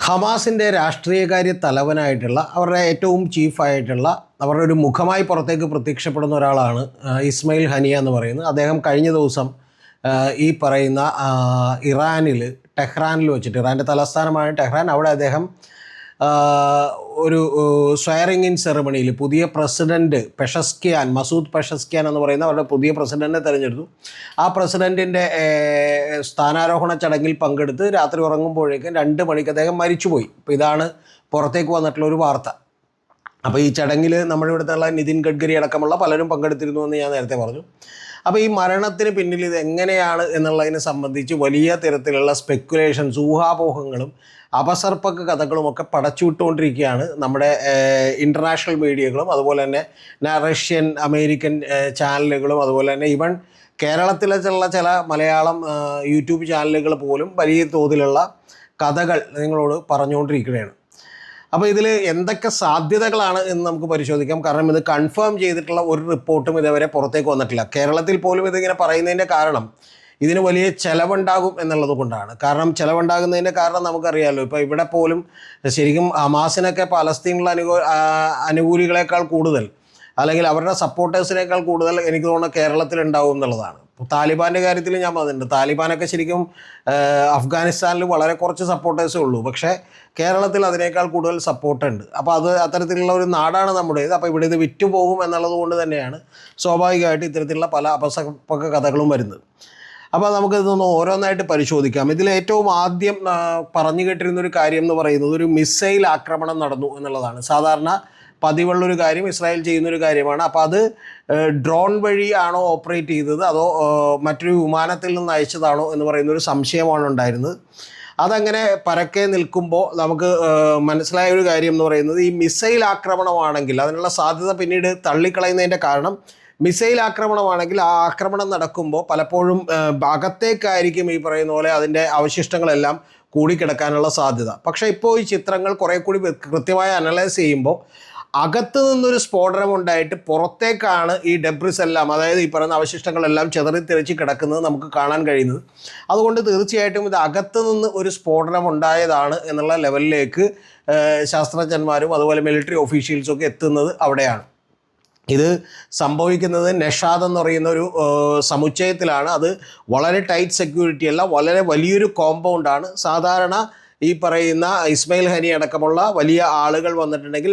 ഹമാസിന്റെ രാഷ്ട്രീയകാര്യ തലവനായിട്ടുള്ള അവരുടെ ഏറ്റവും ചീഫായിട്ടുള്ള അവരുടെ ഒരു മുഖമായി പുറത്തേക്ക് പ്രത്യക്ഷപ്പെടുന്ന ഒരാളാണ് ഇസ്മയിൽ ഹനിയ എന്ന് പറയുന്നത്. അദ്ദേഹം കഴിഞ്ഞ ദിവസം ഈ പറയുന്ന ഇറാനിൽ ടെഹ്റാനിൽ വെച്ചിട്ട് ഇറാന്റെ തലസ്ഥാനമാണ് ടെഹ്റാൻ അവിടെ അദ്ദേഹം ഒരു സ്വയറിംഗ് ഇൻ സെറമണിയിൽ പുതിയ പ്രസിഡന്റ് പെഷസ്കിയാൻ മസൂദ് പെഷസ്കിയാൻ എന്ന് പറയുന്ന അവരുടെ പുതിയ പ്രസിഡന്റിനെ തിരഞ്ഞെടുത്തു. ആ പ്രസിഡന്റിന്റെ സ്ഥാനാരോഹണ ചടങ്ങിൽ പങ്കെടുത്ത് രാത്രി ഉറങ്ങുമ്പോഴേക്കും രണ്ട് മണിക്ക് അദ്ദേഹം മരിച്ചുപോയി. അപ്പോൾ ഇതാണ് പുറത്തേക്ക് വന്നിട്ടുള്ള ഒരു വാർത്ത. അപ്പോൾ ഈ ചടങ്ങിൽ നമ്മുടെ ഇവിടുത്തെ നിതിൻ ഗഡ്കരി അടക്കമുള്ള പലരും പങ്കെടുത്തിരുന്നു എന്ന് ഞാൻ നേരത്തെ പറഞ്ഞു. അപ്പോൾ ഈ മരണത്തിന് പിന്നിൽ ഇത് എങ്ങനെയാണ് എന്നുള്ളതിനെ സംബന്ധിച്ച് വലിയ തരത്തിലുള്ള സ്പെക്കുലേഷൻസ് ഊഹാപോഹങ്ങളും അപസർപ്പക കഥകളുമൊക്കെ പടച്ചുവിട്ടുകൊണ്ടിരിക്കുകയാണ് നമ്മുടെ ഇന്റർനാഷണൽ മീഡിയകളും അതുപോലെ തന്നെ റഷ്യൻ അമേരിക്കൻ ചാനലുകളും അതുപോലെ തന്നെ ഇവൺ കേരളത്തിലെ ചില ചില മലയാളം യൂട്യൂബ് ചാനലുകൾ പോലും വലിയ തോതിലുള്ള കഥകൾ നിങ്ങളോട് പറഞ്ഞുകൊണ്ടിരിക്കുകയാണ്. അപ്പോൾ ഇതിൽ എന്തൊക്കെ സാധ്യതകളാണ് എന്ന് നമുക്ക് പരിശോധിക്കാം. കാരണം ഇത് കൺഫേം ചെയ്തിട്ടുള്ള ഒരു റിപ്പോർട്ടും ഇതുവരെ പുറത്തേക്ക് വന്നിട്ടില്ല. കേരളത്തിൽ പോലും ഇതിങ്ങനെ പറയുന്നതിന്റെ കാരണം ഇതിന് വലിയ ചെലവുണ്ടാകും എന്നുള്ളത് കൊണ്ടാണ്. കാരണം ചെലവുണ്ടാകുന്നതിന്റെ കാരണം നമുക്കറിയാമല്ലോ ഇപ്പോൾ ഇവിടെ പോലും ശരിക്കും ഹമാസിനൊക്കെ പലസ്തീനിലുള്ള അനുകൂ അനുകൂലികളെക്കാൾ കൂടുതൽ അല്ലെങ്കിൽ അവരുടെ സപ്പോർട്ടേഴ്സിനേക്കാൾ കൂടുതൽ എനിക്ക് തോന്നുന്നു കേരളത്തിലുണ്ടാവും എന്നുള്ളതാണ്. താലിബാന്റെ കാര്യത്തിൽ ഞാൻ പറഞ്ഞിട്ടുണ്ട്. താലിബാനൊക്കെ ശരിക്കും അഫ്ഗാനിസ്ഥാനിൽ വളരെ കുറച്ച് സപ്പോർട്ടേഴ്സേ ഉള്ളൂ. പക്ഷേ കേരളത്തിൽ അതിനേക്കാൾ കൂടുതൽ സപ്പോർട്ടുണ്ട് അപ്പോൾ അത് അത്തരത്തിലുള്ള ഒരു നാടാണ് നമ്മുടേത്. അപ്പോൾ ഇവിടെ ഇത് വിറ്റുപോകും എന്നുള്ളത് കൊണ്ട് തന്നെയാണ് സ്വാഭാവികമായിട്ട് ഇത്തരത്തിലുള്ള പല അപസർപ്പക കഥകളും വരുന്നത്. അപ്പോൾ നമുക്ക് ഇതൊന്ന് ഓരോന്നായിട്ട് പരിശോധിക്കാം. ഇതിൽ ഏറ്റവും ആദ്യം പറഞ്ഞു കേട്ടിരുന്ന ഒരു കാര്യം എന്ന് പറയുന്നത് ഒരു മിസൈൽ ആക്രമണം നടന്നു എന്നുള്ളതാണ്. സാധാരണ പതിവുള്ളൊരു കാര്യം ഇസ്രായേൽ ചെയ്യുന്നൊരു കാര്യമാണ്. അപ്പോൾ അത് ഡ്രോൺ വഴിയാണോ ഓപ്പറേറ്റ് ചെയ്തത്? അതോ മറ്റൊരു വിമാനത്തിൽ നിന്ന് അയച്ചതാണോ എന്ന് പറയുന്ന ഒരു സംശയമാണ് ഉണ്ടായിരുന്നത്. അതങ്ങനെ പരക്കെ നിൽക്കുമ്പോൾ നമുക്ക് മനസ്സിലായ ഒരു കാര്യം എന്ന് പറയുന്നത് ഈ മിസൈൽ ആക്രമണമാണെങ്കിൽ അതിനുള്ള സാധ്യത പിന്നീട് തള്ളിക്കളയുന്നതിന്റെ കാരണം മിസൈൽ ആക്രമണമാണെങ്കിൽ ആ ആക്രമണം നടക്കുമ്പോൾ പലപ്പോഴും അകത്തേക്കായിരിക്കും ഈ പറയുന്ന പോലെ അതിന്റെ അവശിഷ്ടങ്ങളെല്ലാം കൂടിക്കിടക്കാനുള്ള സാധ്യത. പക്ഷേ ഇപ്പോൾ ഈ ചിത്രങ്ങൾ കുറേ കൂടി കൃത്യമായി അനലൈസ് ചെയ്യുമ്പോൾ അകത്ത് നിന്നൊരു സ്ഫോടനം ഉണ്ടായിട്ട് പുറത്തേക്കാണ് ഈ ഡെബ്രിസ് എല്ലാം അതായത് ഈ പറയുന്ന അവശിഷ്ടങ്ങളെല്ലാം ചെതറിത്തെറിച്ച് കിടക്കുന്നത് നമുക്ക് കാണാൻ കഴിയുന്നത്. അതുകൊണ്ട് തീർച്ചയായിട്ടും ഇത് അകത്ത് നിന്ന് ഒരു സ്ഫോടനം ഉണ്ടായതാണ് എന്നുള്ള ലെവലിലേക്ക് ശാസ്ത്രജ്ഞന്മാരും അതുപോലെ മിലിറ്ററി ഓഫീഷ്യൽസും ഒക്കെ എത്തുന്നത് അവിടെയാണ്. ഇത് സംഭവിക്കുന്നത് നെഷാദ് എന്ന് പറയുന്ന ഒരു സമുച്ചയത്തിലാണ്. അത് വളരെ ടൈറ്റ് സെക്യൂരിറ്റി അല്ല വളരെ വലിയൊരു കോമ്പൗണ്ടാണ് സാധാരണ ഈ പറയുന്ന ഇസ്മയിൽ ഹനി അടക്കമുള്ള വലിയ ആളുകൾ വന്നിട്ടുണ്ടെങ്കിൽ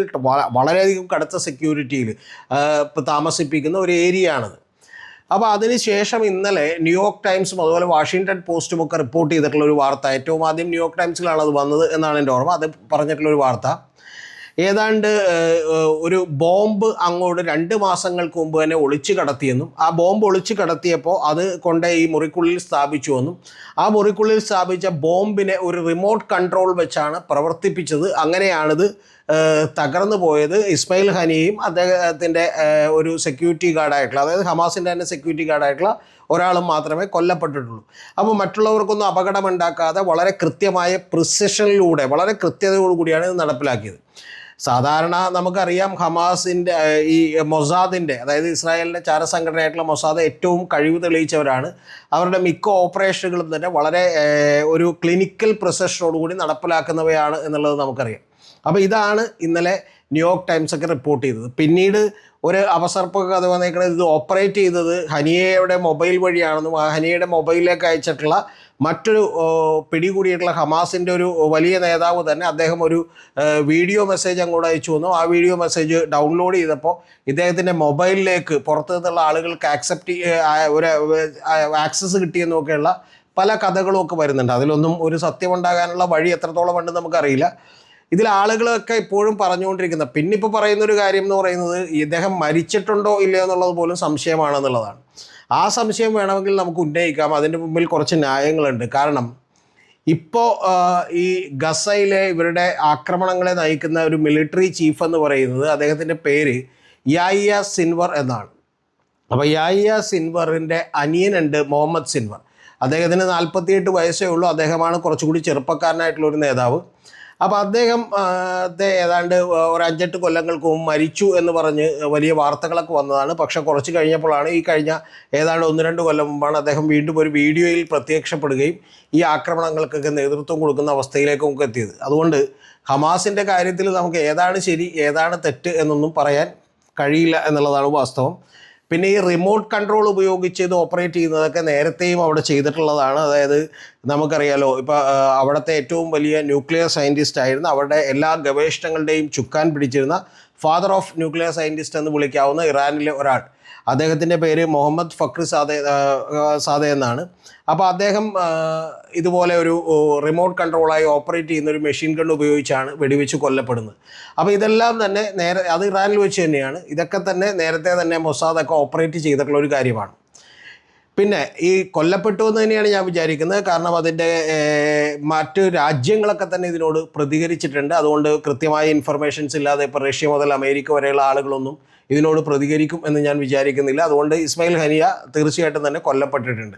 വളരെയധികം കടുത്ത സെക്യൂരിറ്റിയിൽ താമസിപ്പിക്കുന്ന ഒരു ഏരിയ ആണത് അപ്പോൾ അതിനുശേഷം ഇന്നലെ ന്യൂയോർക്ക് ടൈംസും അതുപോലെ വാഷിങ്ടൺ പോസ്റ്റും ഒക്കെ റിപ്പോർട്ട് ചെയ്തിട്ടുള്ള ഒരു വാർത്ത. ഏറ്റവും ആദ്യം ന്യൂയോർക്ക് ടൈംസിലാണ് അത് വന്നത് എന്നാണ് എന്റെ ഓർമ്മ. അത് പറഞ്ഞിട്ടുള്ള ഒരു വാർത്ത. ഏതാണ്ട് ഒരു ബോംബ് അങ്ങോട്ട് രണ്ട് മാസങ്ങൾക്ക് മുമ്പ് തന്നെ ഒളിച്ചു കടത്തിയെന്നും ആ ബോംബ് ഒളിച്ചു കടത്തിയപ്പോൾ അത് കൊണ്ട് ഈ മുറിക്കുള്ളിൽ സ്ഥാപിച്ചു എന്നും ആ മുറിക്കുള്ളിൽ സ്ഥാപിച്ച ബോംബിനെ ഒരു റിമോട്ട് കൺട്രോൾ വെച്ചാണ് പ്രവർത്തിപ്പിച്ചത്. അങ്ങനെയാണിത് തകർന്നു പോയത് ഇസ്മയിൽ ഹനിയും അദ്ദേഹത്തിന്റെ ഒരു സെക്യൂരിറ്റി ഗാർഡായിട്ടുള്ള അതായത് ഹമാസിന്റെ തന്നെ സെക്യൂരിറ്റി ഗാർഡായിട്ടുള്ള ഒരാളും മാത്രമേ കൊല്ലപ്പെട്ടിട്ടുള്ളൂ. അപ്പോൾ മറ്റുള്ളവർക്കൊന്നും അപകടമുണ്ടാക്കാതെ വളരെ കൃത്യമായ പ്രിസിഷനിലൂടെ വളരെ കൃത്യതയോടുകൂടിയാണ് ഇത് നടപ്പിലാക്കിയത്. സാധാരണ നമുക്കറിയാം ഹമാസിന്റെ ഈ മൊസാദിന്റെ അതായത് ഇസ്രായേലിന്റെ ചാരസംഘടനയായിട്ടുള്ള മൊസാദ് ഏറ്റവും കഴിവ് തെളിയിച്ചവരാണ്. അവരുടെ മിക്ക ഓപ്പറേഷനുകളും തന്നെ വളരെ ഒരു ക്ലിനിക്കൽ പ്രൊസഷനോടുകൂടി നടപ്പിലാക്കുന്നവയാണ് എന്നുള്ളത് നമുക്കറിയാം. അപ്പോൾ ഇതാണ് ഇന്നലെ ന്യൂയോർക്ക് ടൈംസ് ഒക്കെ റിപ്പോർട്ട് ചെയ്തത്. പിന്നീട് ഒരു അവസർപ്പൊക്കെ കഥ വന്നേക്കുന്നത് ഇത് ഓപ്പറേറ്റ് ചെയ്തത് ഹനിയയുടെ മൊബൈൽ വഴിയാണെന്നും ആ ഹനിയയുടെ മൊബൈലിലേക്ക് അയച്ചിട്ടുള്ള മറ്റൊരു പിടികൂടിയിട്ടുള്ള ഹമാസിന്റെ ഒരു വലിയ നേതാവ് തന്നെ അദ്ദേഹം ഒരു വീഡിയോ മെസ്സേജ് അങ്ങോട്ട് അയച്ചു വന്നു. ആ വീഡിയോ മെസ്സേജ് ഡൗൺലോഡ് ചെയ്തപ്പോൾ ഇദ്ദേഹത്തിന്റെ മൊബൈലിലേക്ക് പുറത്തു നിന്നുള്ള ആളുകൾക്ക് ആക്സെപ്റ്റ് ഒരു ആക്സസ് കിട്ടിയെന്നൊക്കെയുള്ള പല കഥകളും ഒക്കെ വരുന്നുണ്ട്. അതിലൊന്നും ഒരു സത്യമുണ്ടാകാനുള്ള വഴി എത്രത്തോളം ഉണ്ടെന്ന് നമുക്കറിയില്ല. ഇതിൽ ആളുകളൊക്കെ ഇപ്പോഴും പറഞ്ഞുകൊണ്ടിരിക്കുന്നത് പിന്നെ ഇപ്പോൾ പറയുന്ന ഒരു കാര്യം എന്ന് പറയുന്നത് ഇദ്ദേഹം മരിച്ചിട്ടുണ്ടോ ഇല്ലയോ എന്നുള്ളത് പോലും സംശയമാണെന്നുള്ളതാണ്. ആ സംശയം വേണമെങ്കിൽ നമുക്ക് ഉന്നയിക്കാം. അതിന്റെ മുമ്പിൽ കുറച്ച് ന്യായങ്ങളുണ്ട്. കാരണം ഇപ്പോൾ ഈ ഗസയിലെ ഇവരുടെ ആക്രമണങ്ങളെ നയിക്കുന്ന ഒരു മിലിറ്ററി ചീഫ് എന്ന് പറയുന്നത് അദ്ദേഹത്തിന്റെ പേര് യായ സിൻവർ എന്നാണ്. അപ്പോൾ യായ സിൻവറിന്റെ അനിയനുണ്ട് മുഹമ്മദ് സിൻവർ. അദ്ദേഹത്തിന് നാൽപ്പത്തിയെട്ട് വയസ്സേ ഉള്ളൂ. അദ്ദേഹമാണ് കുറച്ചുകൂടി ചെറുപ്പക്കാരനായിട്ടുള്ള ഒരു നേതാവ്. അപ്പോൾ അദ്ദേഹം ഏതാണ്ട് ഒരു അഞ്ചെട്ട് കൊല്ലങ്ങൾക്ക് മുമ്പ് മരിച്ചു എന്ന് പറഞ്ഞ് വലിയ വാർത്തകളൊക്കെ വന്നതാണ്. പക്ഷെ കുറച്ച് കഴിഞ്ഞപ്പോഴാണ് ഈ കഴിഞ്ഞ ഏതാണ്ട് ഒന്ന് രണ്ട് കൊല്ലം മുമ്പാണ് അദ്ദേഹം വീണ്ടും ഒരു വീഡിയോയിൽ പ്രത്യക്ഷപ്പെടുകയും ഈ ആക്രമണങ്ങൾക്കൊക്കെ നേതൃത്വം കൊടുക്കുന്ന അവസ്ഥയിലേക്കും ഒക്കെ എത്തിയത്. അതുകൊണ്ട് ഹമാസിന്റെ കാര്യത്തിൽ നമുക്ക് ഏതാണ് ശരി ഏതാണ് തെറ്റ് എന്നൊന്നും പറയാൻ കഴിയില്ല എന്നുള്ളതാണ് വാസ്തവം. പിന്നെ ഈ റിമോട്ട് കൺട്രോൾ ഉപയോഗിച്ച് ഇത് ഓപ്പറേറ്റ് ചെയ്യുന്നതൊക്കെ നേരത്തെയും അവിടെ ചെയ്തിട്ടുള്ളതാണ്. അതായത് നമുക്കറിയാലോ ഇപ്പോൾ അവിടുത്തെ ഏറ്റവും വലിയ ന്യൂക്ലിയർ സയന്റിസ്റ്റ് ആയിരുന്ന അവരുടെ എല്ലാ ഗവേഷണങ്ങളുടെയും ചുക്കാൻ പിടിച്ചിരുന്ന ഫാദർ ഓഫ് ന്യൂക്ലിയർ സയന്റിസ്റ്റ് എന്ന് വിളിക്കാവുന്ന ഇറാനിലെ ഒരാൾ. അദ്ദേഹത്തിന്റെ പേര് മുഹമ്മദ് ഫക്ർ സാദെ സാദെ എന്നാണ്. അപ്പോൾ അദ്ദേഹം ഇതുപോലെ ഒരു റിമോട്ട് കൺട്രോളായി ഓപ്പറേറ്റ് ചെയ്യുന്ന ഒരു മെഷീൻ ഗൺ ഉപയോഗിച്ചാണ് വെടിവെച്ച് കൊല്ലപ്പെടുന്നത്. അപ്പോൾ ഇതെല്ലാം തന്നെ നേരെ അത് ഇറാനിൽ വെച്ച് തന്നെയാണ്. ഇതൊക്കെ തന്നെ നേരത്തെ തന്നെ മൊസാദൊക്കെ ഓപ്പറേറ്റ് ചെയ്തിട്ടുള്ള ഒരു കാര്യമാണ്. പിന്നെ ഈ കൊല്ലപ്പെട്ടു എന്ന് തന്നെയാണ് ഞാൻ വിചാരിക്കുന്നത്. കാരണം അതിന്റെ മറ്റു രാജ്യങ്ങളൊക്കെ തന്നെ ഇതിനോട് പ്രതികരിച്ചിട്ടുണ്ട്. അതുകൊണ്ട് കൃത്യമായ ഇൻഫർമേഷൻസ് ഇല്ലാതെ ഇപ്പോൾ റഷ്യ മുതൽ അമേരിക്ക വരെയുള്ള ആളുകളൊന്നും ഇതിനോട് പ്രതികരിക്കും എന്ന് ഞാൻ വിചാരിക്കുന്നില്ല. അതുകൊണ്ട് ഇസ്മായിൽ ഹനിയ തീർച്ചയായിട്ടും തന്നെ കൊല്ലപ്പെട്ടിട്ടുണ്ട്.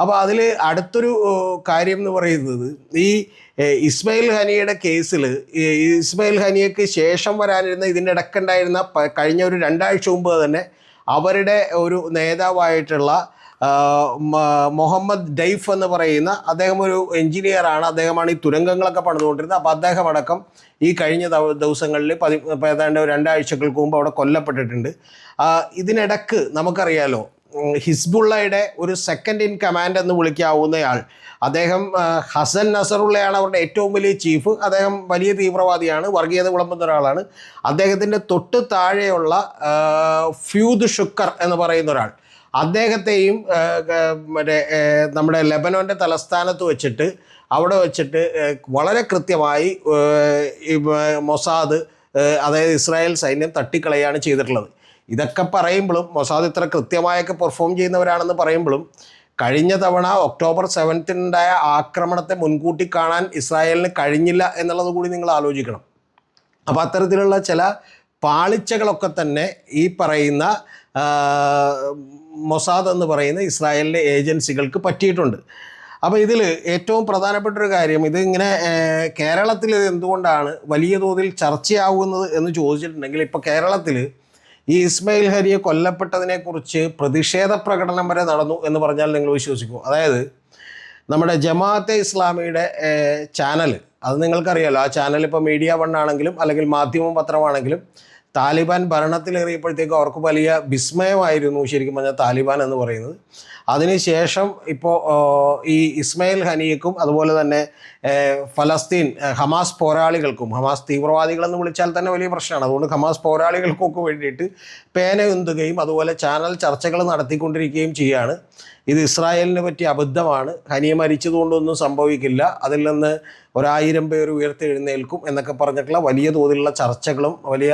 അപ്പോൾ അതിൽ അടുത്തൊരു കാര്യം എന്ന് പറയുന്നത് ഈ ഇസ്മയിൽ ഹനിയുടെ കേസിൽ ഇസ്മയിൽ ഹനിയക്ക് ശേഷം വരാനിരുന്ന ഇതിന്റെ ഇടക്കുണ്ടായിരുന്ന കഴിഞ്ഞ ഒരു രണ്ടാഴ്ച മുമ്പ് തന്നെ അവരുടെ ഒരു നേതാവായിട്ടുള്ള മുഹമ്മദ് ഡൈഫ് എന്ന് പറയുന്ന അദ്ദേഹം ഒരു എഞ്ചിനീയറാണ് അദ്ദേഹമാണ് ഈ തുരങ്കങ്ങളൊക്കെ പണിതുകൊണ്ടിരുന്നത്. അപ്പോൾ അദ്ദേഹം അടക്കം ഈ കഴിഞ്ഞ ദിവസങ്ങളിൽ പതി ഏതാണ്ട് രണ്ടാഴ്ചകൾക്ക് മുമ്പ് അവിടെ കൊല്ലപ്പെട്ടിട്ടുണ്ട്. ഇതിനിടക്ക് നമുക്കറിയാലോ ഹിസ്ബുള്ളയുടെ ഒരു സെക്കൻഡ് ഇൻ കമാൻഡ് എന്ന് വിളിക്കാവുന്നയാൾ അദ്ദേഹം ഹസൻ നസറുള്ളയാണ് അവരുടെ ഏറ്റവും വലിയ ചീഫ് അദ്ദേഹം വലിയ തീവ്രവാദിയാണ് വർഗീയത വിളമ്പുന്ന ഒരാളാണ്. അദ്ദേഹത്തിന്റെ തൊട്ട് താഴെയുള്ള ഫ്യൂദ് ഷുക്കർ എന്ന് പറയുന്ന ഒരാൾ. അദ്ദേഹത്തെയും മറ്റേ നമ്മുടെ ലെബനോന്റെ തലസ്ഥാനത്ത് വെച്ചിട്ട് അവിടെ വെച്ചിട്ട് വളരെ കൃത്യമായി മൊസാദ് അതായത് ഇസ്രായേൽ സൈന്യം തട്ടിക്കളയാണ് ചെയ്തിട്ടുള്ളത്. ഇതൊക്കെ പറയുമ്പോഴും മൊസാദ് ഇത്ര കൃത്യമായൊക്കെ പെർഫോം ചെയ്യുന്നവരാണെന്ന് പറയുമ്പോഴും കഴിഞ്ഞ തവണ ഒക്ടോബർ സെവൻത്തിനുണ്ടായ ആക്രമണത്തെ മുൻകൂട്ടി കാണാൻ ഇസ്രായേലിന് കഴിഞ്ഞില്ല എന്നുള്ളത് കൂടി നിങ്ങൾ ആലോചിക്കണം. അപ്പോൾ അത്തരത്തിലുള്ള ചില പാളിച്ചകളൊക്കെ തന്നെ ഈ പറയുന്ന മൊസാദ് എന്ന് പറയുന്ന ഇസ്രായേലിന്റെ ഏജൻസികൾക്ക് പറ്റിയിട്ടുണ്ട്. അപ്പോൾ ഇതിൽ ഏറ്റവും പ്രധാനപ്പെട്ട ഒരു കാര്യം ഇത് ഇങ്ങനെ കേരളത്തിൽ ഇത് എന്തുകൊണ്ടാണ് വലിയ തോതിൽ ചർച്ചയാവുന്നത് എന്ന് ചോദിച്ചിട്ടുണ്ടെങ്കിൽ ഇപ്പോൾ കേരളത്തിൽ ഈ ഇസ്മയിൽ ഹരിയെ കൊല്ലപ്പെട്ടതിനെക്കുറിച്ച് പ്രതിഷേധ പ്രകടനം വരെ നടന്നു എന്ന് പറഞ്ഞാൽ നിങ്ങൾ വിശ്വസിക്കും. അതായത് നമ്മുടെ ജമാഅത്തെ ഇസ്ലാമിയുടെ ചാനൽ അത് നിങ്ങൾക്കറിയാലോ. ആ ചാനൽ ഇപ്പോൾ മീഡിയ വൺ ആണെങ്കിലും അല്ലെങ്കിൽ മാധ്യമം പത്രമാണെങ്കിലും താലിബാൻ ഭരണത്തിലേറിയപ്പോഴത്തേക്കും അവർക്ക് വലിയ വിസ്മയമായിരുന്നു ശരിക്കും പറഞ്ഞാൽ താലിബാൻ എന്ന് പറയുന്നത്. അതിനുശേഷം ഇപ്പോൾ ഈ ഇസ്മയിൽ ഹനിയക്കും അതുപോലെ തന്നെ ഫലസ്തീൻ ഹമാസ് പോരാളികൾക്കും ഹമാസ് തീവ്രവാദികളെന്ന് വിളിച്ചാൽ തന്നെ വലിയ പ്രശ്നമാണ്. അതുകൊണ്ട് ഹമാസ് പോരാളികൾക്കൊക്കെ വേണ്ടിയിട്ട് പേനയുന്തുകയും അതുപോലെ ചാനൽ ചർച്ചകൾ നടത്തിക്കൊണ്ടിരിക്കുകയും ചെയ്യുകയാണ് ഇത് ഇസ്രായേലിനെ പറ്റി അബദ്ധമാണ്. ഹനിയ മരിച്ചതുകൊണ്ടൊന്നും സംഭവിക്കില്ല. അതിൽ നിന്ന് ഒരായിരം പേർ ഉയർത്തെഴുന്നേൽക്കും എന്നൊക്കെ പറഞ്ഞിട്ടുള്ള വലിയ തോതിലുള്ള ചർച്ചകളും വലിയ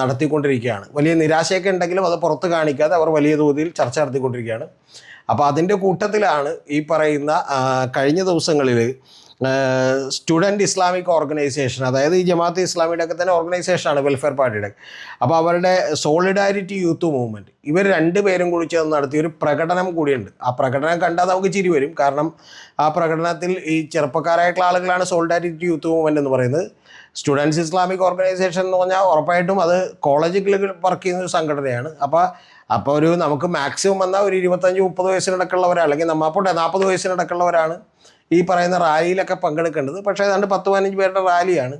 നടത്തിക്കൊണ്ടിരിക്കുകയാണ്. വലിയ നിരാശയൊക്കെ ഉണ്ടെങ്കിലും അത് പുറത്ത് കാണിക്കാതെ അവർ വലിയ തോതിൽ ചർച്ച നടത്തിക്കൊണ്ടിരിക്കുകയാണ്. അപ്പോൾ അതിന്റെ കൂട്ടത്തിലാണ് ഈ പറയുന്ന കഴിഞ്ഞ ദിവസങ്ങളിൽ സ്റ്റുഡന്റ് ഇസ്ലാമിക് ഓർഗനൈസേഷൻ അതായത് ഈ ജമാഅത്ത് ഇസ്ലാമിയുടെ ഒക്കെ തന്നെ ഓർഗനൈസേഷനാണ് വെൽഫെയർ പാർട്ടിയുടെ. അപ്പോൾ അവരുടെ സോളിഡാരിറ്റി യൂത്ത് മൂവ്മെന്റ് ഇവർ രണ്ട് പേരും കൂടി ചേർന്ന് നടത്തിയ ഒരു പ്രകടനം കൂടിയുണ്ട്. ആ പ്രകടനം കണ്ടാൽ നമുക്ക് ചിരി വരും. കാരണം ആ പ്രകടനത്തിൽ ഈ ചെറുപ്പക്കാരായിട്ടുള്ള ആളുകളാണ് സോളിഡാരിറ്റി യൂത്ത് മൂവ്മെന്റ് എന്ന് പറയുന്നത്. സ്റ്റുഡൻസ് ഇസ്ലാമിക് ഓർഗനൈസേഷൻ എന്ന് പറഞ്ഞാൽ ഉറപ്പായിട്ടും അത് കോളേജുകളിൽ വർക്ക് ചെയ്യുന്ന ഒരു സംഘടനയാണ്. അപ്പോൾ അപ്പോൾ ഒരു നമുക്ക് മാക്സിമം വന്നാൽ ഒരു ഇരുപത്തഞ്ച് മുപ്പത് വയസ്സിനിടക്കുള്ളവരാണ് അല്ലെങ്കിൽ നമ്മൾ അപ്പോൾ നാൽപ്പത് വയസ്സിനിടക്കുള്ളവരാണ് ഈ പറയുന്ന റാലിയിലൊക്കെ പങ്കെടുക്കേണ്ടത്. പക്ഷേ ഏതാണ്ട് പത്ത് പതിനഞ്ച് പേരുടെ റാലിയാണ്.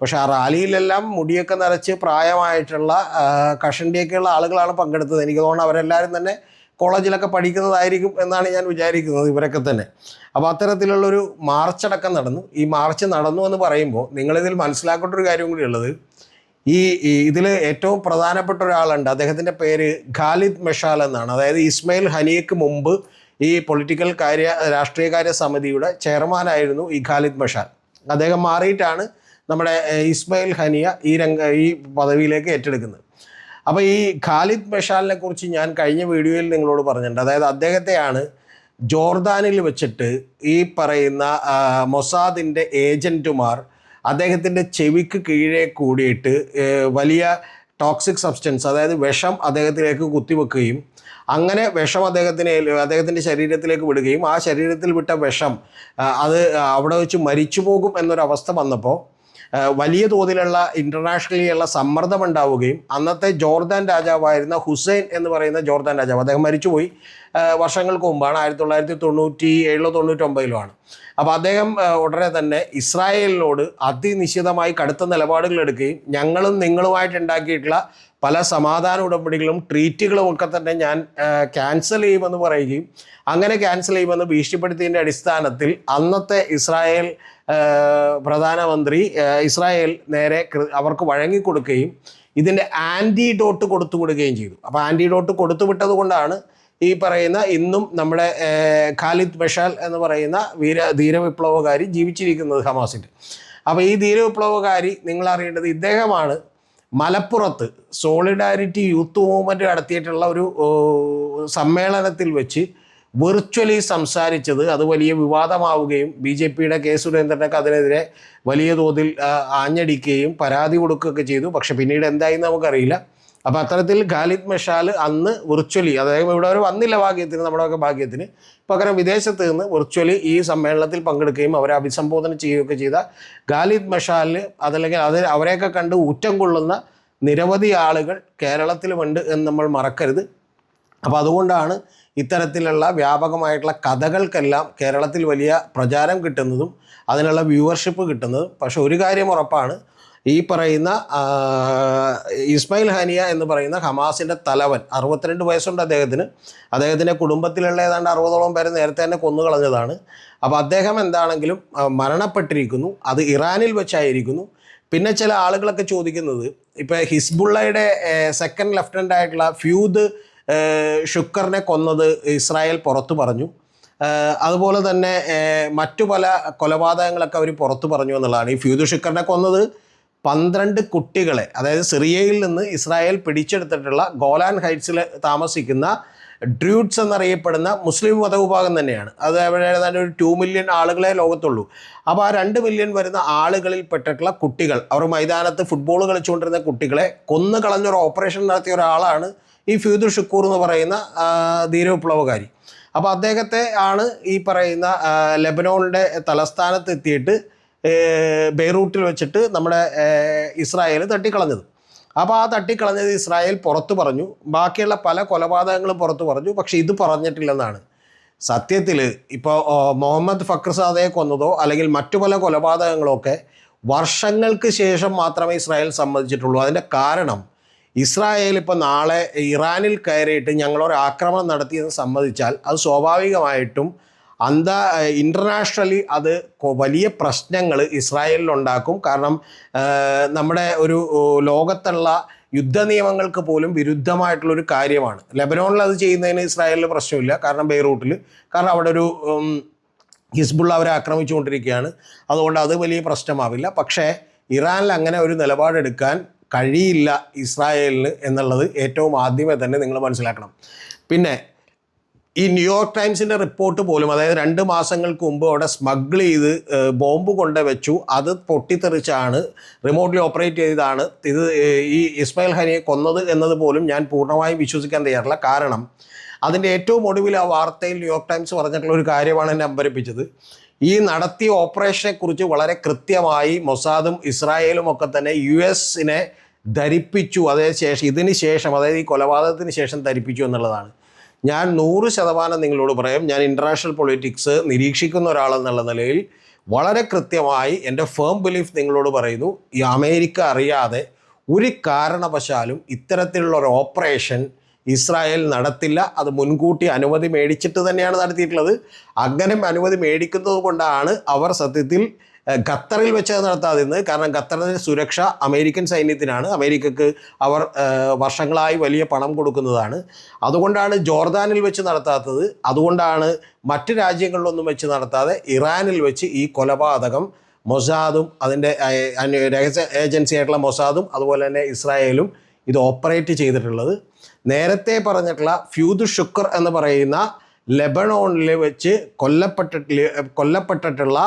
പക്ഷേ ആ റാലിയിലെല്ലാം മുടിയൊക്കെ നിറച്ച് പ്രായമായിട്ടുള്ള കഷണ്ടിയൊക്കെയുള്ള ആളുകളാണ് പങ്കെടുത്തത്. എനിക്ക് തോന്നുന്നു അവരെല്ലാവരും തന്നെ കോളേജിലൊക്കെ പഠിക്കുന്നതായിരിക്കും എന്നാണ് ഞാൻ വിചാരിക്കുന്നത് ഇവരൊക്കെ തന്നെ. അപ്പോൾ അത്തരത്തിലുള്ളൊരു മാർച്ചടക്കം നടന്നു. ഈ മാർച്ച് നടന്നു എന്ന് പറയുമ്പോൾ നിങ്ങളിതിൽ മനസ്സിലാക്കേണ്ട ഒരു കാര്യം കൂടി ഉള്ളത്. ഈ ഇതിൽ ഏറ്റവും പ്രധാനപ്പെട്ട ഒരാളുണ്ട്. അദ്ദേഹത്തിന്റെ പേര് ഖാലിദ് മെഷാൽ എന്നാണ്. അതായത് ഇസ്മയിൽ ഹനിയക്ക് മുമ്പ് ഈ പൊളിറ്റിക്കൽ കാര്യ രാഷ്ട്രീയകാര്യ സമിതിയുടെ ചെയർമാനായിരുന്നു ഈ ഖാലിദ് ബഷാൻ അദ്ദേഹം മാറിയിട്ടാണ് നമ്മുടെ ഇസ്മയിൽ ഹനിയ ഈ രംഗ ഈ പദവിയിലേക്ക് ഏറ്റെടുക്കുന്നത്. അപ്പോൾ ഈ ഖാലിദ് ബഷാലിനെ കുറിച്ച് ഞാൻ കഴിഞ്ഞ വീഡിയോയിൽ നിങ്ങളോട് പറഞ്ഞിട്ടുണ്ട്. അതായത് അദ്ദേഹത്തെയാണ് ജോർദാനിൽ വെച്ചിട്ട് ഈ പറയുന്ന മൊസാദിന്റെ ഏജന്റുമാർ അദ്ദേഹത്തിന്റെ ചെവിക്ക് കീഴേ കൂടിയിട്ട് വലിയ ടോക്സിക് സബ്സ്റ്റൻസ് അതായത് വിഷം അദ്ദേഹത്തിലേക്ക് കുത്തിവെക്കുകയും അങ്ങനെ വിഷം അദ്ദേഹത്തിന് അദ്ദേഹത്തിന്റെ ശരീരത്തിലേക്ക് വിടുകയും ആ ശരീരത്തിൽ വിട്ട വിഷം അത് അവിടെ വെച്ച് മരിച്ചു പോകും എന്നൊരവസ്ഥ വന്നപ്പോൾ വലിയ തോതിലുള്ള ഇന്റർനാഷണലിയുള്ള സമ്മർദ്ദം ഉണ്ടാവുകയും അന്നത്തെ ജോർദാൻ രാജാവായിരുന്ന ഹുസൈൻ എന്ന് പറയുന്ന ജോർദാൻ രാജാവ് അദ്ദേഹം മരിച്ചുപോയി വർഷങ്ങൾക്ക് മുമ്പാണ് ആയിരത്തി തൊള്ളായിരത്തി തൊണ്ണൂറ്റി ഏഴിലോ തൊണ്ണൂറ്റൊമ്പതിലോ ആണ് അപ്പോൾ അദ്ദേഹം ഉടനെ തന്നെ ഇസ്രായേലിനോട് അതിനിശ്ചിതമായി കടുത്ത നിലപാടുകൾ എടുക്കുകയും ഞങ്ങളും നിങ്ങളുമായിട്ട് ഉണ്ടാക്കിയിട്ടുള്ള പല സമാധാന ഉടമ്പടികളും ട്രീറ്റുകളും ഒക്കെ തന്നെ ഞാൻ ക്യാൻസൽ ചെയ്യുമെന്ന് പറയുകയും അങ്ങനെ ക്യാൻസൽ ചെയ്യുമെന്ന് ഭീഷണിപ്പെടുത്തിയതിന്റെ അടിസ്ഥാനത്തിൽ അന്നത്തെ ഇസ്രായേൽ പ്രധാനമന്ത്രി ഇസ്രായേൽ നേരെ അവർക്ക് വഴങ്ങിക്കൊടുക്കുകയും ഇതിന്റെ ആന്റിഡോട്ട് കൊടുത്തു വിടുകയും ചെയ്തു. അപ്പോൾ ആന്റിഡോട്ട് കൊടുത്തു കൊണ്ടാണ് ഈ പറയുന്ന ഇന്നും നമ്മുടെ ഖാലിദ് ബഷാൽ എന്ന് പറയുന്ന വീര ധീരവിപ്ലവകാരി ജീവിച്ചിരിക്കുന്നത് ഹമാസിന്റെ അപ്പോൾ ഈ ധീരവിപ്ലവകാരി നിങ്ങൾ അറിയേണ്ടത് ഇദ്ദേഹമാണ് മലപ്പുറത്ത് സോളിഡാരിറ്റി യൂത്ത് മൂവ്മെന്റ് നടത്തിയിട്ടുള്ള ഒരു സമ്മേളനത്തിൽ വെച്ച് വെർച്വലി സംസാരിച്ചത് അത് വലിയ വിവാദമാവുകയും ബി ജെ പിയുടെ കെ സുരേന്ദ്രനൊക്കെ അതിനെതിരെ വലിയ തോതിൽ ആഞ്ഞടിക്കുകയും പരാതി കൊടുക്കുകയൊക്കെ ചെയ്തു. പക്ഷെ പിന്നീട് എന്തായി നമുക്കറിയില്ല. അപ്പോൾ അത്തരത്തിൽ ഖാലിദ് മഷാൽ അന്ന് വിർച്വലി അതായത് ഇവിടെ അവർ വന്നില്ല ഭാഗ്യത്തിന് നമ്മുടെയൊക്കെ ഭാഗ്യത്തിന്. പകരം വിദേശത്ത് നിന്ന് വിർച്വലി ഈ സമ്മേളനത്തിൽ പങ്കെടുക്കുകയും അവരെ അഭിസംബോധന ചെയ്യുകയൊക്കെ ചെയ്ത ഖാലിദ് മഷാലിന് അതല്ലെങ്കിൽ അത് അവരെയൊക്കെ കണ്ട് ഊറ്റം കൊള്ളുന്ന നിരവധി ആളുകൾ കേരളത്തിലുമുണ്ട് എന്ന് നമ്മൾ മറക്കരുത്. അപ്പോൾ അതുകൊണ്ടാണ് ഇത്തരത്തിലുള്ള വ്യാപകമായിട്ടുള്ള കഥകൾക്കെല്ലാം കേരളത്തിൽ വലിയ പ്രചാരം കിട്ടുന്നതും അതിനുള്ള വ്യൂവർഷിപ്പ് കിട്ടുന്നതും പക്ഷെ ഒരു കാര്യം ഉറപ്പാണ്. ഈ പറയുന്ന ഇസ്മായിൽ ഹാനിയ എന്ന് പറയുന്ന ഹമാസിന്റെ തലവൻ അറുപത്തിരണ്ട് വയസ്സുണ്ട് അദ്ദേഹത്തിന്. അദ്ദേഹത്തിന്റെ കുടുംബത്തിലുള്ള ഏതാണ്ട് അറുപതോളം പേരെ നേരത്തെ തന്നെ കൊന്നുകളഞ്ഞതാണ് അപ്പോൾ അദ്ദേഹം എന്താണെങ്കിലും മരണപ്പെട്ടിരിക്കുന്നു. അത് ഇറാനിൽ വെച്ചായിരിക്കുന്നു. പിന്നെ ചില ആളുകളൊക്കെ ചോദിക്കുന്നത് ഇപ്പോൾ ഹിസ്ബുള്ളയുടെ സെക്കൻഡ് ലെഫ്റ്റനന്റ് ആയിട്ടുള്ള ഫ്യൂദ് ഷുക്കറിനെ കൊന്നത് ഇസ്രായേൽ പുറത്തു പറഞ്ഞു. അതുപോലെ തന്നെ മറ്റു പല കൊലപാതകങ്ങളൊക്കെ അവർ പുറത്തു പറഞ്ഞു എന്നുള്ളതാണ്. ഈ ഫ്യൂദു ഷുക്കറിനെ കൊന്നത് പന്ത്രണ്ട് കുട്ടികളെ അതായത് സിറിയയിൽ നിന്ന് ഇസ്രായേൽ പിടിച്ചെടുത്തിട്ടുള്ള ഗോലാൻ ഹൈറ്റ്സിൽ താമസിക്കുന്ന ഡ്രൂട്ട്സ് എന്നറിയപ്പെടുന്ന മുസ്ലിം മതവിഭാഗം തന്നെയാണ്. അത് അവിടെ ഒരു ടു മില്യൺ ആളുകളെ ലോകത്തുള്ളൂ. അപ്പോൾ ആ രണ്ട് മില്യൺ വരുന്ന ആളുകളിൽ പെട്ടിട്ടുള്ള കുട്ടികൾ അവർ മൈതാനത്ത് ഫുട്ബോൾ കളിച്ചുകൊണ്ടിരുന്ന കുട്ടികളെ കൊന്നു കളഞ്ഞൊരു ഓപ്പറേഷൻ നടത്തിയ ഒരാളാണ് ഈ ഫ്യൂദുർ ഷുക്കൂർ എന്ന് പറയുന്ന ധീരവിപ്ലവകാരി അപ്പോൾ അദ്ദേഹത്തെ ആണ് ഈ പറയുന്ന ലെബനോണിന്റെ തലസ്ഥാനത്ത് എത്തിയിട്ട് ബെയ്റൂട്ടിൽ വെച്ചിട്ട് നമ്മുടെ ഇസ്രായേൽ തട്ടിക്കളഞ്ഞത്. അപ്പോൾ ആ തട്ടിക്കളഞ്ഞത് ഇസ്രായേൽ പുറത്തു പറഞ്ഞു. ബാക്കിയുള്ള പല കൊലപാതകങ്ങളും പുറത്തു പറഞ്ഞു. പക്ഷേ ഇത് പറഞ്ഞിട്ടില്ലെന്നാണ്. സത്യത്തിൽ ഇപ്പോൾ മുഹമ്മദ് ഫക്രസാദയെ കൊന്നതോ അല്ലെങ്കിൽ മറ്റു പല കൊലപാതകങ്ങളോ ഒക്കെ വർഷങ്ങൾക്ക് ശേഷം മാത്രമേ ഇസ്രായേൽ സമ്മതിച്ചിട്ടുള്ളൂ. അതിന്റെ കാരണം ഇസ്രായേൽ ഇപ്പോൾ നാളെ ഇറാനിൽ കയറിയിട്ട് ഞങ്ങളൊരു ആക്രമണം നടത്തിയെന്ന് സമ്മതിച്ചാൽ അത് സ്വാഭാവികമായിട്ടും അന്ത ഇന്റർനാഷണലി അത് വലിയ പ്രശ്നങ്ങൾ ഇസ്രായേലിലുണ്ടാക്കും. കാരണം നമ്മുടെ ഒരു ലോകത്തുള്ള യുദ്ധ നിയമങ്ങൾക്ക് പോലും വിരുദ്ധമായിട്ടുള്ളൊരു കാര്യമാണ്. ലെബനോണിൽ അത് ചെയ്യുന്നതിന് ഇസ്രായേലിൽ പ്രശ്നമില്ല. കാരണം ബെയ്റൂട്ടിൽ കാരണം അവിടെ ഒരു ഹിസ്ബുള്ള അവരെ ആക്രമിച്ചുകൊണ്ടിരിക്കുകയാണ്. അതുകൊണ്ട് അത് വലിയ പ്രശ്നമാവില്ല. പക്ഷേ ഇറാനിൽ അങ്ങനെ ഒരു നിലപാടെടുക്കാൻ കഴിയില്ല ഇസ്രായേലിന് എന്നുള്ളത് ഏറ്റവും ആദ്യമേ തന്നെ നിങ്ങൾ മനസ്സിലാക്കണം. പിന്നെ ഈ ന്യൂയോർക്ക് ടൈംസിന്റെ റിപ്പോർട്ട് പോലും അതായത് രണ്ട് മാസങ്ങൾക്ക് മുമ്പ് അവിടെ സ്മഗിൾ ചെയ്ത് ബോംബ് കൊണ്ട് വെച്ചു. അത് പൊട്ടിത്തെറിച്ചാണ് റിമോട്ട്ലി ഓപ്പറേറ്റ് ചെയ്താണ് ഇത് ഈ ഇസ്മായിൽ ഹനിയെ കൊന്നത് എന്നത് പോലും ഞാൻ പൂർണമായും വിശ്വസിക്കാൻ തയ്യാറില്ല. കാരണം അതിന്റെ ഏറ്റവും ഒടുവിൽ ആ വാർത്തയിൽ ന്യൂയോർക്ക് ടൈംസ് പറഞ്ഞിട്ടുള്ള ഒരു കാര്യമാണ് എന്നെ അമ്പരിപ്പിച്ചത്. ഈ നടത്തിയ ഓപ്പറേഷനെ കുറിച്ച് വളരെ കൃത്യമായി മൊസാദും ഇസ്രായേലും ഒക്കെ തന്നെ യു എസിനെ ധരിപ്പിച്ചു. ശേഷം ഇതിന് ശേഷം അതായത് ഈ കൊലപാതകത്തിന് ശേഷം ധരിപ്പിച്ചു എന്നുള്ളതാണ്. ഞാൻ നൂറ് ശതമാനം നിങ്ങളോട് പറയും. ഞാൻ ഇന്റർനാഷണൽ പൊളിറ്റിക്സ് നിരീക്ഷിക്കുന്ന ഒരാളെന്നുള്ള നിലയിൽ വളരെ കൃത്യമായി എന്റെ ഫേം ബിലീഫ് നിങ്ങളോട് പറയുന്നു. ഈ അമേരിക്ക അറിയാതെ ഒരു കാരണവശാലും ഇത്തരത്തിലുള്ള ഒരു ഓപ്പറേഷൻ ഇസ്രായേൽ നടത്തില്ല. അത് മുൻകൂട്ടി അനുമതി മേടിച്ചിട്ട് തന്നെയാണ് നടത്തിയിട്ടുള്ളത്. അങ്ങനെ അനുമതി മേടിക്കുന്നത് കൊണ്ടാണ് അവർ സത്യത്തിൽ ഖത്തറിൽ വെച്ച് നടത്താതിരുന്നത്. കാരണം ഖത്തറിന്റെ സുരക്ഷ അമേരിക്കൻ സൈന്യത്തിനാണ്. അമേരിക്കക്ക് അവർ വർഷങ്ങളായി വലിയ പണം കൊടുക്കുന്നതാണ്. അതുകൊണ്ടാണ് ജോർദാനിൽ വെച്ച് നടത്താത്തത്. അതുകൊണ്ടാണ് മറ്റ് രാജ്യങ്ങളിലൊന്നും വെച്ച് നടത്താതെ ഇറാനിൽ വെച്ച് ഈ കൊലപാതകം മൊസാദും അതിന്റെ രഹസ്യ ഏജൻസി ആയിട്ടുള്ള മൊസാദും അതുപോലെ തന്നെ ഇസ്രായേലും ഇത് ഓപ്പറേറ്റ് ചെയ്തിട്ടുള്ളത്. നേരത്തെ പറഞ്ഞിട്ടുള്ള ഫ്യൂദ് ഷുക്കർ എന്ന് പറയുന്ന ലെബനോണിൽ വെച്ച് കൊല്ലപ്പെട്ടിട്ട് കൊല്ലപ്പെട്ടിട്ടുള്ള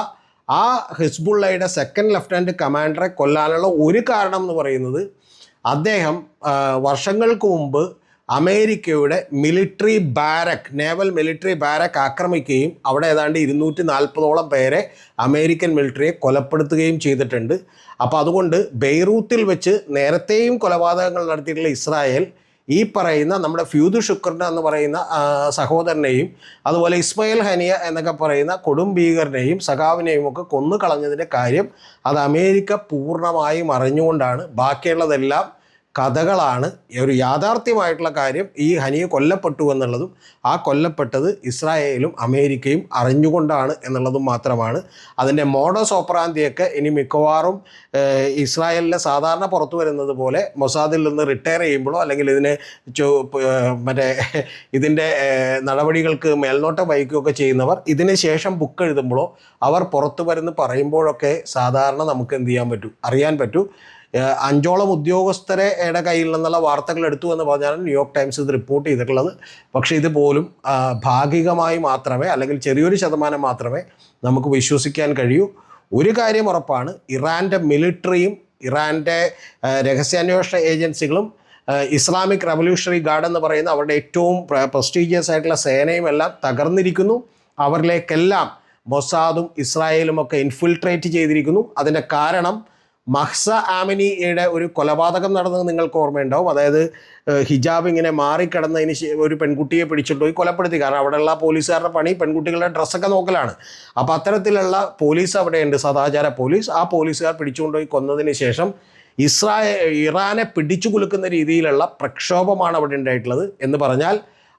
ആ ഹിസ്ബുള്ളയുടെ സെക്കൻഡ് ലെഫ്റ്റനന്റ് കമാൻഡറെ കൊല്ലാനുള്ള ഒരു കാരണം എന്ന് പറയുന്നത് അദ്ദേഹം വർഷങ്ങൾക്ക് മുമ്പ് അമേരിക്കയുടെ military barrack naval military barrack ആക്രമിക്കുകയും അവിടെ ഏതാണ്ട് ഇരുന്നൂറ്റി നാൽപ്പതോളം പേരെ അമേരിക്കൻ മിലിറ്ററിയെ കൊലപ്പെടുത്തുകയും ചെയ്തിട്ടുണ്ട്. അപ്പോൾ അതുകൊണ്ട് ബെയ്റൂത്തിൽ വെച്ച് നേരത്തെയും കൊലപാതകങ്ങൾ നടത്തിയിട്ടുള്ള ഇസ്രായേൽ ഈ പറയുന്ന നമ്മുടെ ഫ്യൂദു ശുക്രൻ എന്ന് പറയുന്ന സഹോദരനെയും അതുപോലെ ഇസ്മയിൽ ഹനിയ എന്നൊക്കെ പറയുന്ന കൊടും ഭീകരനെയും സഖാവിനെയും ഒക്കെ കൊന്നു കളഞ്ഞതിന്റെ കാര്യം അത് അമേരിക്ക പൂർണമായും അറിഞ്ഞുകൊണ്ടാണ്. ബാക്കിയുള്ളതെല്ലാം കഥകളാണ് ഒരു യാഥാർത്ഥ്യമായിട്ടുള്ള കാര്യം. ഈ ഹനിയ കൊല്ലപ്പെട്ടു എന്നുള്ളതും ആ കൊല്ലപ്പെട്ടത് ഇസ്രായേലും അമേരിക്കയും അറിഞ്ഞുകൊണ്ടാണ് എന്നുള്ളതും മാത്രമാണ്. അതിന്റെ മോഡസ് ഓപ്പറാന്തിയൊക്കെ ഇനി മിക്കവാറും ഇസ്രായേലിനെ സാധാരണ പുറത്തു വരുന്നത് പോലെ മൊസാദിൽ നിന്ന് റിട്ടയർ ചെയ്യുമ്പോഴോ അല്ലെങ്കിൽ ഇതിനെ മറ്റേ ഇതിന്റെ നടപടികൾക്ക് മേൽനോട്ടം വഹിക്കുകയൊക്കെ ചെയ്യുന്നവർ ഇതിന് ശേഷം ബുക്ക് എഴുതുമ്പോഴോ അവർ പുറത്തു വരുന്ന് പറയുമ്പോഴൊക്കെ സാധാരണ നമുക്ക് എന്ത് ചെയ്യാൻ പറ്റൂ? അറിയാൻ പറ്റൂ. ഏഹ് ഉദ്യോഗസ്ഥരെ ഉദ്യോഗസ്ഥരുടെ കയ്യിൽ നിന്നുള്ള വാർത്തകൾ എടുത്തു എന്ന് പറഞ്ഞാണ് ന്യൂയോർക്ക് ടൈംസ് ഇത് റിപ്പോർട്ട് ചെയ്തിട്ടുള്ളത്. പക്ഷേ ഇത് പോലും ഭാഗികമായി മാത്രമേ അല്ലെങ്കിൽ ചെറിയൊരു ശതമാനം മാത്രമേ നമുക്ക് വിശ്വസിക്കാൻ കഴിയൂ. ഒരു കാര്യം ഉറപ്പാണ് ഇറാന്റെ മിലിറ്ററിയും ഇറാന്റെ രഹസ്യാന്വേഷണ ഏജൻസികളും ഇസ്ലാമിക് റവല്യൂഷണറി ഗാർഡ് എന്ന് പറയുന്ന അവരുടെ ഏറ്റവും പ്രസ്റ്റീജിയസ് ആയിട്ടുള്ള സേനയും എല്ലാം തകർന്നിരിക്കുന്നു. അവരിലേക്കെല്ലാം മൊസാദും ഇസ്രായേലും ഒക്കെ ഇൻഫിൽട്രേറ്റ് ചെയ്തിരിക്കുന്നു. അതിന്റെ കാരണം മഹ്സ ആമിനിയുടെ ഒരു കൊലപാതകം നടന്നത് നിങ്ങൾക്ക് ഓർമ്മയുണ്ടാവും. അതായത് ഹിജാബ് ഇങ്ങനെ മാറിക്കിടന്നതിന് ഒരു പെൺകുട്ടിയെ പിടിച്ചിട്ട് പോയി കൊലപ്പെടുത്തി. കാരണം അവിടെയുള്ള പോലീസുകാരുടെ പണി പെൺകുട്ടികളുടെ ഡ്രസ്സൊക്കെ നോക്കലാണ്. അപ്പോൾ അത്തരത്തിലുള്ള പോലീസ് അവിടെയുണ്ട്. സദാചാര പോലീസ് ആ പോലീസുകാർ പിടിച്ചുകൊണ്ടുപോയി കൊന്നതിന് ശേഷം ഇസ്രായേൽ ഇറാനെ പിടിച്ചു കുലുക്കുന്ന രീതിയിലുള്ള പ്രക്ഷോഭമാണ് അവിടെ ഉണ്ടായിട്ടുള്ളത് എന്ന് പറഞ്ഞാൽ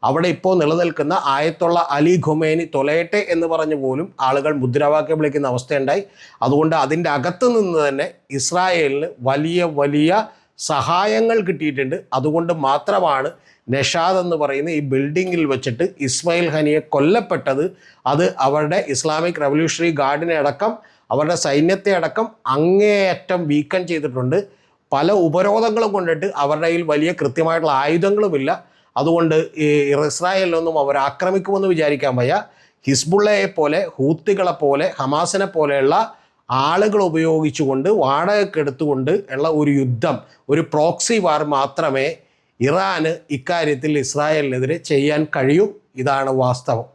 അവിടെ ഇപ്പോൾ നിലനിൽക്കുന്ന ആയത്തുള്ള അലി ഖുമേനി തൊലയട്ടെ എന്ന് പറഞ്ഞു പോലും ആളുകൾ മുദ്രാവാക്യം വിളിക്കുന്ന അവസ്ഥയുണ്ടായി. അതുകൊണ്ട് അതിന്റെ അകത്ത് നിന്ന് തന്നെ ഇസ്രായേലിന് വലിയ വലിയ സഹായങ്ങൾ കിട്ടിയിട്ടുണ്ട്. അതുകൊണ്ട് മാത്രമാണ് നഷാദ് എന്ന് പറയുന്ന ഈ ബിൽഡിങ്ങിൽ വെച്ചിട്ട് ഇസ്മായിൽ ഹനിയെ കൊല്ലപ്പെട്ടത്. അത് അവരുടെ ഇസ്ലാമിക് റവല്യൂഷണറി ഗാർഡിനെ അടക്കം അവരുടെ സൈന്യത്തെ അടക്കം അങ്ങേയറ്റം വീക്കം ചെയ്തിട്ടുണ്ട്. പല ഉപരോധങ്ങളും കൊണ്ടിട്ട് അവരുടെ കയ്യിൽ വലിയ കൃത്യമായിട്ടുള്ള ആയുധങ്ങളുമില്ല. അതുകൊണ്ട് ഈ ഇസ്രായേലിനൊന്നും അവർ ആക്രമിക്കുമെന്ന് വിചാരിക്കാൻ വയ്യ. ഹിസ്ബുള്ളയെ പോലെ ഹൂത്തികളെ പോലെ ഹമാസിനെ പോലെയുള്ള ആളുകൾ ഉപയോഗിച്ചുകൊണ്ട് വാടകയ്ക്ക് എടുത്തുകൊണ്ട് ഉള്ള ഒരു യുദ്ധം ഒരു പ്രോക്സി വാർ മാത്രമേ ഇറാന് ഇക്കാര്യത്തിൽ ഇസ്രായേലിനെതിരെ ചെയ്യാൻ കഴിയൂ. ഇതാണ് വാസ്തവം.